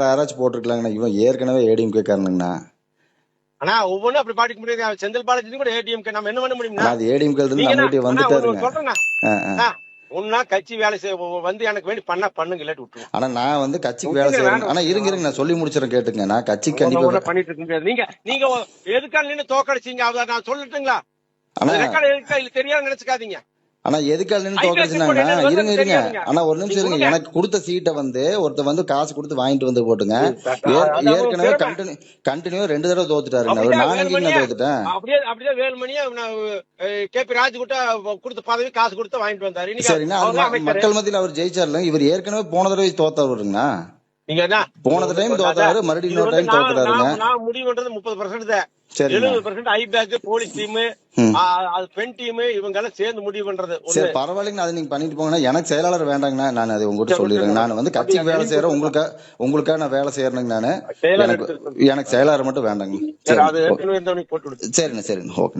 வேற யாராச்சும் போட்டிருக்கலாங்கண்ணா? இவன் ஏற்கனவே ஏடிஎம்கே காரணங்கண்ணா ஆனா ஒவ்வொன்றும் அப்படி பாடிக்க முடியாது. செந்தில் பாலாஜி கூட ஏடிஎம்கே நம்ம என்ன பண்ண முடியும்னா அது ஏடிஎம்கே இருந்து நீங்க நம்ம கிட்ட என்ன- ஆனா ஒண்ணு வந்துட்டாருங்க. ஒன்னா கட்சி வேலை செய்ய வந்து எனக்கு வேண்டி பண்ணா பண்ணுங்க இல்லாட்டி விட்டுருவோம். ஆனா நான் வந்து கட்சிக்கு வேலை செய்யறேன். ஆனா இருங்க இருங்க நான் சொல்லி முடிச்சிடறேன் கேட்டுங்க நான் கட்சிக்கு ஒண்ணு கண்டிப்பா பண்ணிட்டு இருக்க முடியாது. நீங்க நீங்க எதுக்காக நின்னு தோக்கடிச்சீங்க? அத நான் சொல்லட்டுங்களா? ஆனா தெரியாது நினைச்சுக்காதீங்க. ஆனா எதுக்காக நின்று தோக்கடிச்சுனாங்க இருங்க இருங்க. ஆனா ஒரு நிமிஷம் இருங்க. எனக்கு கொடுத்த சீட்டை வந்து ஒருத்தர் வந்து காசு கொடுத்து வாங்கிட்டு வந்து போட்டுங்க. ஏற்கனவே. கண்டினியூ கண்டினியூ ரெண்டு தடவை தோத்துட்டாருங்க. அவர் என்ன வேலுமணியா? தோத்துட்டேன். அப்படியே அப்படியே வேலுமணியா கே பி ராஜ் கிட்ட கொடுத்த பதவி காசு கொடுத்து வாங்கிட்டு வந்தாரு. அமைச்சர். மக்கள் மத்தியில் அவர் ஜெயிச்சார்ல இவர் ஏற்கனவே போன தடவை தோத்தவருங்கண்ணா நீங்க என்ன? போன டைம் தோத்தாரு மறுபடியும் இன்னொரு டைம் நான் தோத்துறாருங்க நான் முடிவு பண்றது முப்பது பர்சன்ட் தான். எழுபது பர்சன்ட் ஐ பேக் போலீஸ் டீம். அது பெண் டீம் இவங்க எல்லாம் சேர்ந்து முடிவு பண்றது. சரி பரவாயில்லைங்க அதை நீங்க பண்ணிட்டு போங்கன்னா எனக்கு செயலாளர் வேண்டாங்கண்ணா. நான் அதை உங்ககிட்ட சொல்லிடுறேன். நான் வந்து கட்சிக்கு வேலை? செய்யறேன். உங்களுக்கா உங்களுக்காக நான் வேலை செய்யறேங்க நானு. எனக்கு எனக்கு செயலாளர் மட்டும் வேண்டாங்க சரிண்ணா சரிண்ணா. ஓகே.